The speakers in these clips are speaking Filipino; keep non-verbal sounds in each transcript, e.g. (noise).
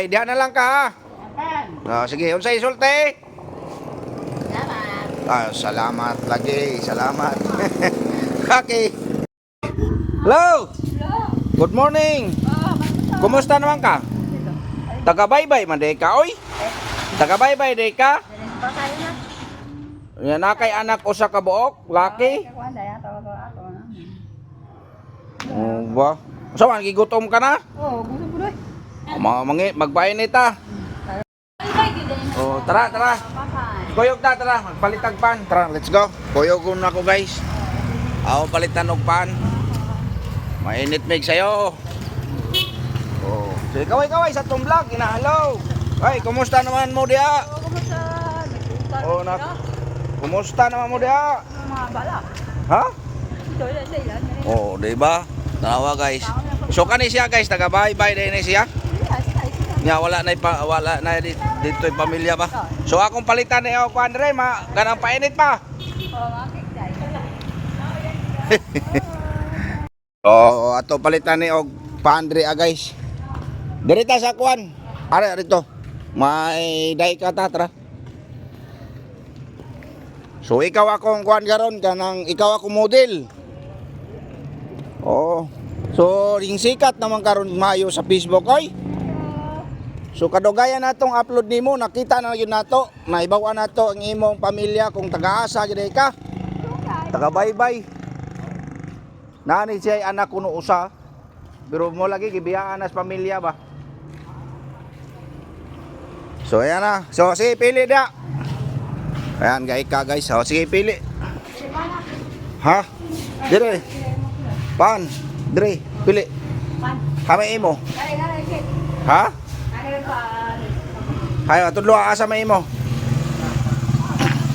Ay, diyan na lang ka ha. Ah, sige, unsay sulti? Salamat. Ah, salamat lagi. Salamat. (laughs) okay. Hello. Good morning. Kumusta naman ka? Taga-baybay man day ka, oy. Taga-baybay day ka. Pa kayo na. Yan na kay anak usa ka buok, laki. Ko ako. Oh, ba? Sa man gigutom ka na? Oh, gusto doy. Mga mangi, magbayin ita. Oh, tara, tara. Kuyog ta, tara. Magpalitag pan. Tara, let's go. Kuyog ko na ako, guys. Ako palitan og pan. Mainit mig sayo. Oh, sige kaway kaway sa tong vlog, inahalo. Ay, kumusta naman mo dia? Oh, kumusta? Oh, nak. Kumusta naman mo dia? Mga bala. Ha? Oh, di ba? Tawa guys. So kani siya guys, taga bye-bye din siya. Nga wala na ipa, wala na di- dito yung pamilya ba. So akong palitan ni ako Andre, ma ganang painit pa. (laughs) Oo, ato palitan ni og Pandre ah guys. Dirita sa kuan. Are rito. May dai ka tatra. So ikaw akong kuan garon kanang ikaw ako model. Oo. So ring sikat naman karon maayo sa Facebook oy. So kadugayan natong upload nimo nakita na gyud nato naibaw nato ang imong pamilya kung taga-asa gyud ka. Taga bye-bye. Nani siya ay anak kuno usa. Pero mo lagi gibiyaan as pamilya ba. So ayan na. So sige pili dia. Ayan gay ka guys. So sige pili. Ha? Dire. Pan. Dire. Pili. Kami imo. Ha? Hayo tudlo asa may imo.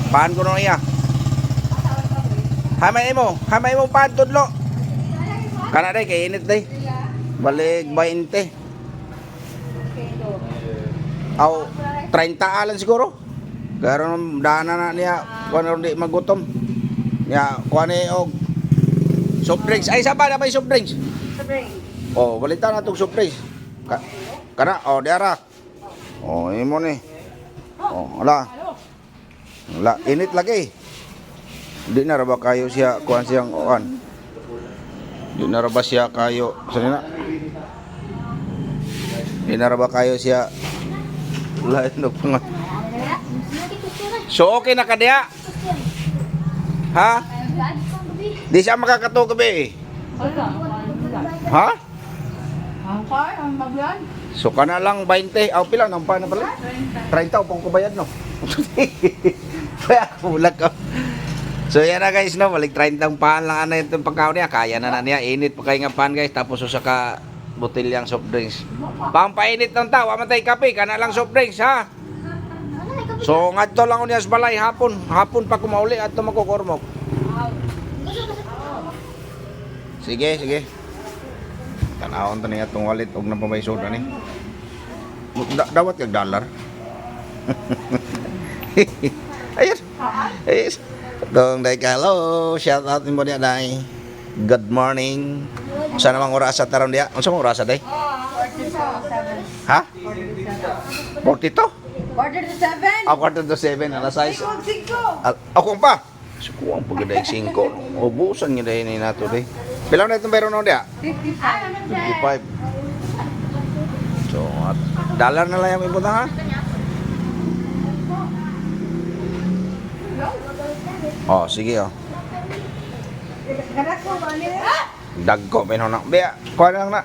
Pan ko no iya. Hamay imo. Hamay imo pan tudlo. Kana day kay init day. Balik 20. Aw 30 alan siguro. Karon dana na niya kuno di magutom. Ya kuani og soft drinks. Ay saba na may soft drinks. Oh, balitan na tong soft drinks. Ka kana oh diara. Oh, imo ni. Oh, ala. Wala, init lagi. Di na ra ba kayo siya kuan siyang kuan. Di na ra ba siya kayo sani na? Di na ra ba kayo siya lain no pang So okay na ka diha? Ha? Di siya makakato gabi. Ha? Angkay, ang magyan. So kana lang 20, aw pila nang pa na pala? 30 upang ko bayad no. (laughs) Kaya kulag ka. So yan na guys no, balik 30 paan lang ana itong pagkaon niya. Kaya na na niya, init pa kay nga paan guys. Tapos usa ka botilyang soft drinks. Pampainit ng tao, amatay kape, kana lang soft drinks ha. So ngadto lang ko niya sa balay hapon, hapon pa kumauli at makukormok. Sige, sige. Tanawon to niya itong wallet og nang pamay soda ni. Da dawat kag dollar. (laughs) Ayun. Ayun. Dong day ka. Hello. Shout out mo niya day. Good morning. Sa namang orasa taron dia? Unsa mo orasa day? Ha? 42? Quarter to seven. Ako quarter to 7 alas 6. Ikot, singko. Al- Ako pa. Sukuang pagdaig 5. Ubusan niya dahil ni nato day. Pilaw na itong pero no dia? 55. So, at dollar na lang yung ipunta ha? Oh, sige oh. Dagko, pino na. Bea, kuha na lang na.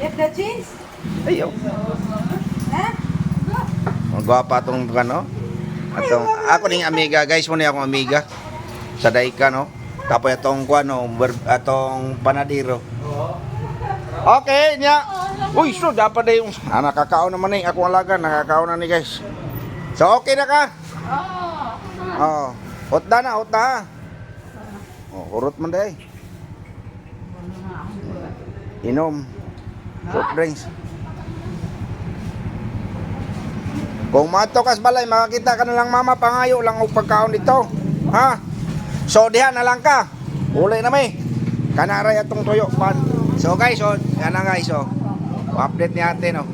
Get the cheese. Ayaw. Ha? Ang gwapa tong ano. Atong, ako ning amiga, guys, mo ni akong amiga. Sa Daika, no? Tapos itong kuha, no? ber- Atong panadiro. Okay, niya. Uy, so, dapat na yung... Ah, nakakaon naman eh. Ako alaga, nakakaon na ni guys. So, okay na ka? Oo. Oh. Hot na na, hot na ha. Oh, urot man day. Inom. Soft drinks. Kung matokas balay, makakita ka na lang mama, pangayo lang og pagkaon dito. Ha? So, diha na lang ka. Uli na may. Kanaray atong tuyo pan. So guys, so, yan na guys, so. Update ni ate, no.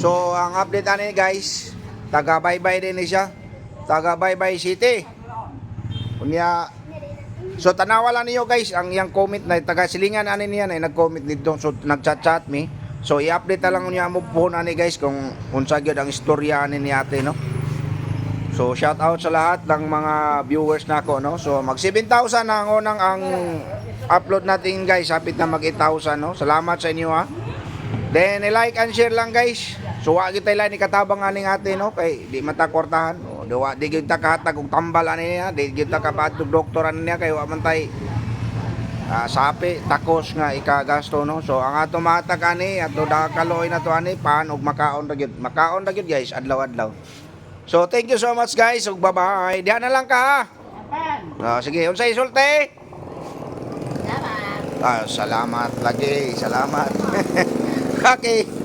So ang update ani guys, taga Baybay din ni siya. Taga Baybay City. Unya So tanawa lang niyo guys ang yang comment na taga silingan ani niya na nag-comment dito so nagchat-chat me. So i-update lang niya mo po ani guys kung unsa gyud ang istorya ani ni ate no. So shout out sa lahat ng mga viewers nako no. So mag 7,000 na ang unang ang upload natin guys. Hapit na mag 8,000 no. Salamat sa inyo ha. Then i-like and share lang guys. So wa gyud tayo ni katabang aning ate no kay di man ta kwartahan. O, di wa di gyud ta kahatag og tambal ani niya, di gyud ta kapadtog doktor ani niya kay wa man tay ah, sapi takos nga ikagasto no. So ang ato matag ani ato da kaloy na to ani pan og makaon ra gyud. Makaon ra gyud guys adlaw-adlaw. So thank you so much guys ug bye-bye. Diha na lang ka ha. Ah, sige, unsay sulti? Salamat. Ah, salamat lagi, salamat. (laughs) okay.